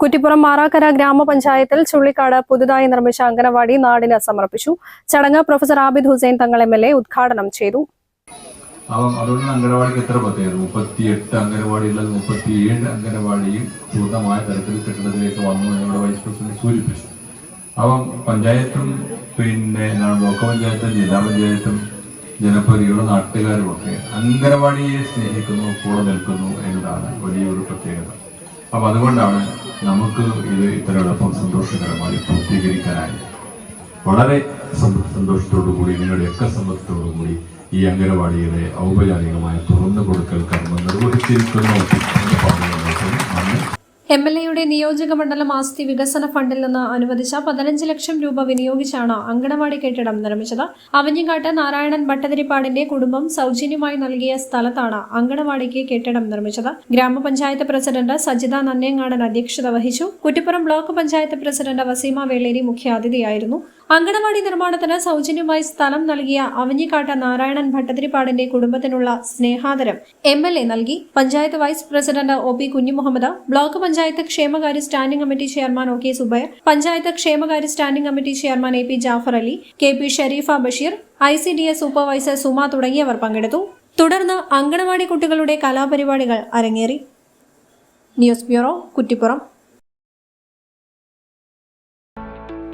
കുറ്റിപ്പുറം മാറാക്കര ഗ്രാമപഞ്ചായത്തിൽ ചുള്ളിക്കാട് പുതുതായി നിർമ്മിച്ച അംഗനവാടി നാടിന് സമർപ്പിച്ചു. ചടങ്ങ് professor Abid Hussain Thangal M L A ഉദ്ഘാടനം ചെയ്തു. അംഗനവാടിക്ക് എത്ര പ്രത്യേകത? മുപ്പത്തിയെട്ട് അംഗനവാടികളിൽ മുപ്പത്തിയേഴ് അംഗനവാടിയും പൂർണമായ തരത്തിൽ കെട്ടിടത്തിലേക്ക് വന്നു ഞങ്ങളുടെ വൈസ് പ്രസിഡന്റ് സൂചിപ്പിച്ചു. അപ്പം പഞ്ചായത്തും പിന്നെ ബ്ലോക്ക് പഞ്ചായത്തും ജില്ലാ പഞ്ചായത്തും ജനപ്രതികളും നാട്ടുകാരും ഒക്കെ അംഗനവാടിയെ സ്നേഹിക്കുന്നു കൂടെ നിൽക്കുന്നു എന്നതാണ് വലിയൊരു പ്രത്യേകത. അപ്പം അതുകൊണ്ടാണ് നമുക്ക് ഇത് ഇത്ര എളുപ്പം സന്തോഷകരമായി പൂർത്തീകരിക്കാനായി വളരെ സന്തോഷത്തോടുകൂടി സന്തോഷത്തോടു കൂടി നിങ്ങളുടെയൊക്കെ സമ്മതത്തോടു കൂടി ഈ അംഗനവാടിയുടെ ഔപചാരികമായ തുറന്നു കൊടുക്കൽ കർമ്മം നിർവഹിച്ചിരിക്കുന്നു. എം എൽ എയുടെ നിയോജക മണ്ഡലം ആസ്തി വികസന ഫണ്ടിൽ നിന്ന് അനുവദിച്ച പതിനഞ്ച് ലക്ഷം രൂപ വിനിയോഗിച്ചാണ് അങ്കണവാടി കെട്ടിടം നിർമ്മിച്ചത്. അവഞ്ഞിക്കാട്ട് നാരായണൻ ഭട്ടതിരിപ്പാടിന്റെ കുടുംബം സൗജന്യമായി നൽകിയ സ്ഥലത്താണ് അങ്കണവാടിക്ക് കെട്ടിടം നിർമ്മിച്ചത്. ഗ്രാമപഞ്ചായത്ത് പ്രസിഡന്റ് സജിത നന്നേങ്ങാടൻ അധ്യക്ഷത വഹിച്ചു. കുറ്റിപ്പുറം ബ്ലോക്ക് പഞ്ചായത്ത് പ്രസിഡന്റ് വസീമ വേളേരി മുഖ്യാതിഥിയായിരുന്നു. അങ്കണവാടി നിർമ്മാണത്തിന് സൗജന്യമായി സ്ഥലം നൽകിയ അവഞ്ഞിക്കാട്ട നാരായണൻ ഭട്ടതിരിപ്പാടിന്റെ കുടുംബത്തിനുള്ള സ്നേഹാദരം എം എൽ എ നൽകി. Panchayat vice president O P Kunjumuhammad block panchayat ക്ഷേമകാര്യ standing committee chairman O K Zubair panchayat ക്ഷേമകാര്യ standing committee chairman A P Jafar Ali K P Shareefa Basheer I C D S supervisor Suma തുടങ്ങിയവർ പങ്കെടുത്തു. തുടർന്ന് അങ്കണവാടി കുട്ടികളുടെ കലാപരിപാടികൾ അരങ്ങേറി. News bureau Kuttippuram.